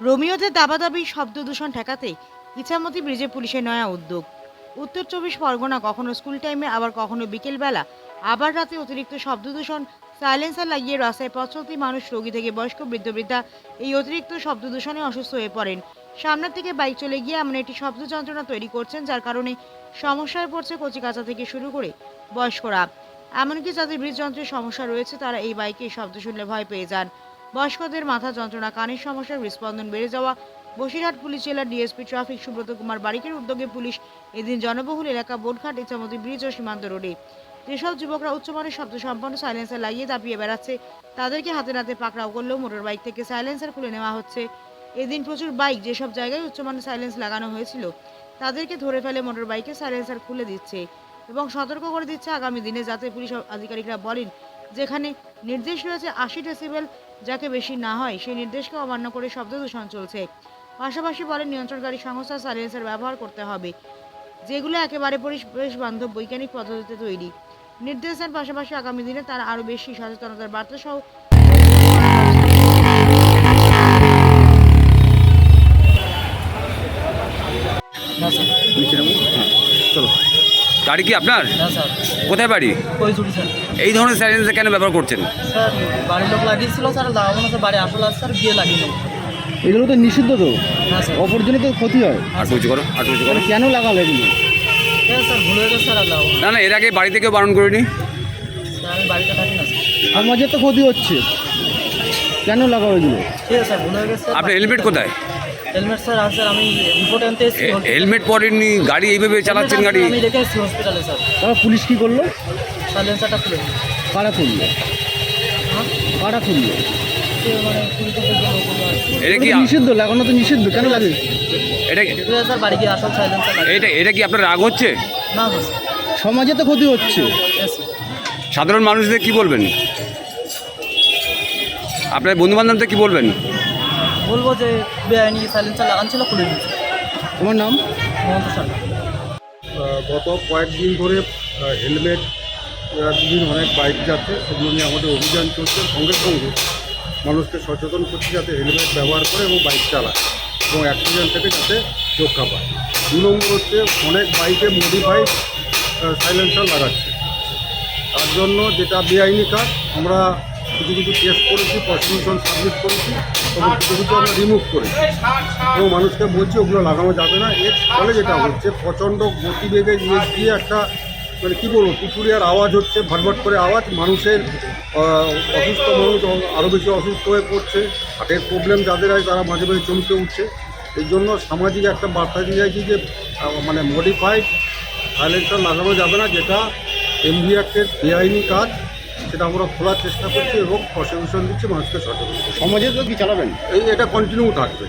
রোমিওদের দাবাদাবি, শব্দ দূষণ ঠেকাতে ইছামতি ব্রিজে পুলিশের নয়া উদ্যোগ। উত্তর চব্বিশ পরগনা কখনো স্কুল টাইমে, আবার কখনো বিকেলবেলা। আবার রাতে অতিরিক্ত শব্দ দূষণ, সাইলেন্সার লাগিয়ে রাস্তায় পথ মানুষ, রোগী থেকে বয়স্ক, বৃদ্ধ, বৃদ্ধা এই অতিরিক্ত শব্দ দূষণে অসুস্থ হয়ে পড়েন। সামনের থেকে বাইক চলে গিয়ে এমন একটি শব্দ যন্ত্রণা তৈরি করছেন, যার কারণে সমস্যায় পড়ছে কচিকাঁচা থেকে শুরু করে বয়স্করা। এমনকি যাদের হৃদযন্ত্রের সমস্যা রয়েছে, তারা এই বাইকে শব্দ শুনলে ভয় পেয়ে যান। বয়স্কদের মাথা যন্ত্রণা, কানের সমস্যার হৃস্পন্দন বেড়ে যাওয়া, বসিরহাট পুলিশ জেলার ডিএসপি ট্রাফিক সুব্রত কুমার বারিকের উদ্যোগে পুলিশ এদিন জনবহুল এলাকা বোটঘাট ইচ্ছামতি ব্রিজ ও সীমান্ত রোডে। যেসব যুবকরা উচ্চমানের শব্দ সম্পন্ন সাইলেন্সার লাগিয়ে দাপিয়ে বেড়াচ্ছে, তাদেরকে হাতে নাতে পাকড়াও করলেও মোটর বাইক থেকে সাইলেন্সার খুলে নেওয়া হচ্ছে। এদিন প্রচুর বাইক যেসব জায়গায় উচ্চমানের সাইলেন্স লাগানো হয়েছিল, তাদেরকে ধরে ফেলে মোটর বাইকে সাইলেন্সার খুলে দিচ্ছে এবং সতর্ক করে দিচ্ছে আগামী দিনে যাতে পুলিশ আধিকারিকরা বলেন, যেখানে নির্দেশ রয়েছে আশি ডেসিবেল যাকে বেশি না হয়, সেই নির্দেশকে অমান্য করে শব্দ দূষণ চলছে। পাশাপাশি বলেন, নিয়ন্ত্রণকারী সংস্থা সাইলেন্সার ব্যবহার করতে হবে, যেগুলো একেবারে পরিবেশ বান্ধব বৈজ্ঞানিক পদ্ধতিতে তৈরি। নির্দেশ দেন, পাশাপাশি আগামী দিনে তারা আরও বেশি সচেতনতার বার্তা সহ না স্যার নিচে নামো হ্যাঁ চলো গাড়ি কি আপনার? কোথায় বাড়ি? কই চুরি স্যার। এই ধরনের সাইলেন্সার কেন ব্যবহার করছেন? স্যার বাড়ির লোক লাগিয়েছিল স্যার লাগাবো না স্যার বাড়ি আসলে স্যার গিয়ে লাগিয়ে নেব। এগুলো তো নিষিদ্ধ তো? না স্যার। অপরজনে তো ক্ষতি হয়। উঁচু করো আট উঁচু করো। কেন লাগালো এগুলো? ঠিক আছে স্যার ভুলে গেছে স্যার আর না। না এর আগে বাড়ি থেকেও বারণ করিনি? স্যার আমি বাড়িতে থাকি না স্যার। সমাজের তো ক্ষতি হচ্ছে। কেন লাগাও এগুলো? ঠিক আছে স্যার ভুলে গেছে আপনার হেলমেট কোথায়? হেলমেট স্যার আর স্যার আমি রিপোর্ট আনতে এসেছি। হেলমেট পরেননি গাড়ি এইভাবে চালাচ্ছেন গাড়ি? আমি রেখে এসেছি হসপিটালে স্যার। পুলিশ কি করল? সাইলেন্সারটা খুলে। কারা খুললো? হ্যাঁ? কারা খুললো? মানে। এটা কি নিষিদ্ধ? লাগানো তো নিষিদ্ধ। কেন লাগে? এটা ঠিক স্যার বাড়ি গিয়ে আসল সাইলেন্সার এটা এটা কি আপনার রাগ হচ্ছে? না সমাজে তো ক্ষতি হচ্ছে। সাধারণ মানুষদের কি বলবেন? আপনার বন্ধু বান্ধবদের কি বলবেন? বলব যে বেআইনি সাইলেন্সার লাগান ছিল খুলে দিয়েছে। তোমার নাম? মমতা সরকার। গত কয়েকদিন ধরে হেলমেট বিভিন্ন অনেক বাইক যাচ্ছে সেগুলো নিয়ে আমাদের অভিযান চলছে। সঙ্গে সঙ্গে মানুষকে সচেতন করছে যাতে হেলমেট ব্যবহার করে এবং বাইক চালায় এবং অ্যাক্সিডেন্ট থেকে যাতে রক্ষা পায় দু নম্বর হচ্ছে অনেক বাইকে মডিফাইড সাইলেন্সার লাগাচ্ছে। তার জন্য যেটা বেআইনি কাজ আমরা কিছু কিছু টেস্ট করেছি প্রসিকিউশন সাবমিট করেছি। আমরা রিমুভ করেছি এবং মানুষকে বলছি ওগুলো লাগানো যাবে না। এর ফলে যেটা হচ্ছে, প্রচণ্ড গতিবেগে গিয়ে গিয়ে একটা মানে কী বলব পুকুরিয়ার আওয়াজ হচ্ছে ভটভট করে আওয়াজ। মানুষের অসুস্থ মানুষ আরও বেশি অসুস্থ হয়ে পড়ছে। হার্টের প্রবলেম যাদের হয় তারা মাঝে মাঝে চমকে উঠছে। এই জন্য সামাজিক একটা বার্তা দিয়ে যাচ্ছি যে মানে মডিফাইড সাইলেন্সার লাগানো যাবে না, যেটা এমভি অ্যাক্টের বেআইনি কাজ। সেটা আমরা খোলার চেষ্টা করছি এবং প্রসিকিউশন দিচ্ছি মানুষকে সচেতন সমাজে তো কি চালাবেন? এই এটা কন্টিনিউ থাকবে।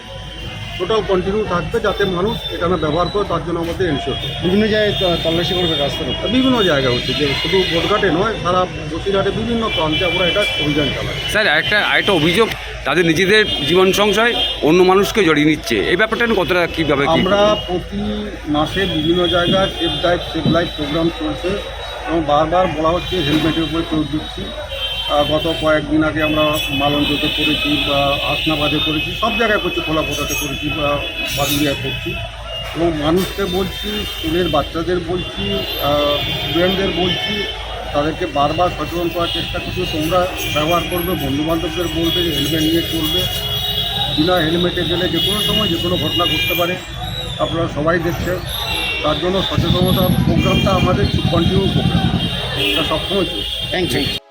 টোটাল কন্টিনিউ থাকবে যাতে মানুষ এটা না ব্যবহার করে তার জন্য আমাদের এনশিওর বিভিন্ন জায়গায় তল্লাশি করবে রাস্তার বিভিন্ন জায়গা হচ্ছে যে শুধু বোটঘাটে নয় সারা বসিরহাটে বিভিন্ন প্রান্তে আমরা এটা অভিযান চালাই। স্যার একটা একটা অভিযোগ তাদের নিজেদের জীবন সংশয় অন্য মানুষকে জড়িয়ে নিচ্ছে। এই ব্যাপারটা নিয়ে কতটা কীভাবে আমরা প্রতি মাসে বিভিন্ন জায়গায় safe drive safe life program চলছে। এবং বারবার বলা হচ্ছে হেলমেটের উপরে জোর দিচ্ছি গত কয়েকদিন আগে আমরা মালঞ্চতে করেছি বা হাসনাবাদে করেছি সব জায়গায় করছি খোলাপোতাতে করেছি বা বাদুরিয়ায় করছি এবং মানুষকে বলছি, স্কুলের বাচ্চাদের বলছি স্টুডেন্টদের বলছি, তাদেরকে বারবার সচেতন করার চেষ্টা করছি। তোমরা ব্যবহার করবে, বন্ধুবান্ধবদের বলবে যে হেলমেট নিয়ে চলবে। বিনা হেলমেটে গেলে যে কোনো সময় যে কোনো ঘটনা ঘটতে পারে। আপনারা সবাই দেখছেন। তার জন্য সচেতনতা প্রোগ্রামটা আমাদের কন্টিনিউ প্রোগ্রাম সবসময় থ্যাংক ইউ